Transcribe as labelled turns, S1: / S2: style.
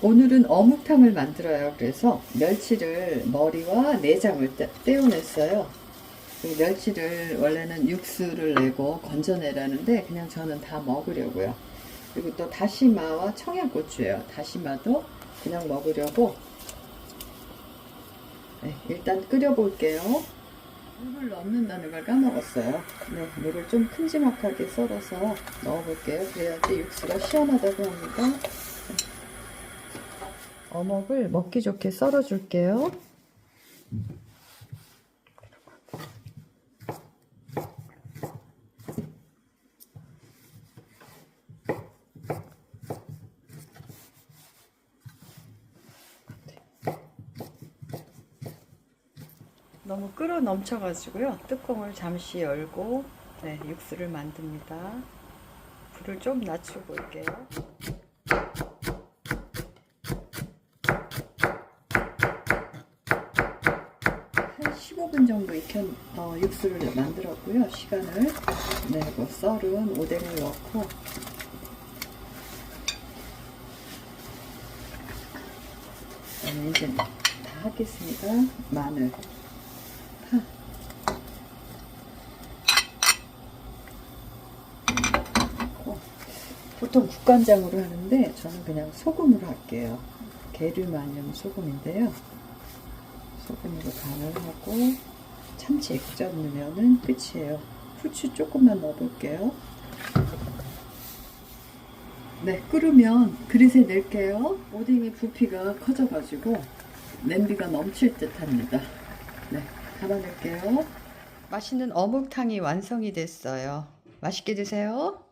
S1: 오늘은 어묵탕을 만들어요. 그래서 멸치를 머리와 내장을 떼- 떼어냈어요. 그 멸치를 원래는 육수를 내고 건져내라는데 그냥 저는 다 먹으려고요. 그리고 또 다시마와 청양고추예요. 다시마도 그냥 먹으려고. 네, 일단 끓여볼게요. 물을 넣는다는 걸 까먹었어요. 네, 물을 좀 큼지막하게 썰어서 넣어볼게요. 그래야지 육수가 시원하다고 합니다. 어묵을 먹기 좋게 썰어줄게요. 너무 끓어 넘쳐가지고요. 뚜껑을 잠시 열고 네, 육수를 만듭니다. 불을 좀 낮추고 올게요. 15분 정도 익혀 어, 육수를 만들었고요. 시간을 네, 뭐 썰은 오뎅을 넣고 그다음에 이제 다 하겠습니다. 마늘, 파. 넣고. 보통 국간장으로 하는데 저는 그냥 소금으로 할게요. 계류 마녀 소금인데요. 소금으로 간을 하고 참치 액젓 넣으면 끝이에요. 후추 조금만 넣어볼게요. 네, 끓으면 그릇에 넣을게요. 오뎅의 부피가 커져가지고 냄비가 넘칠 듯 합니다. 네, 담아낼게요. 맛있는 어묵탕이 완성이 됐어요. 맛있게 드세요.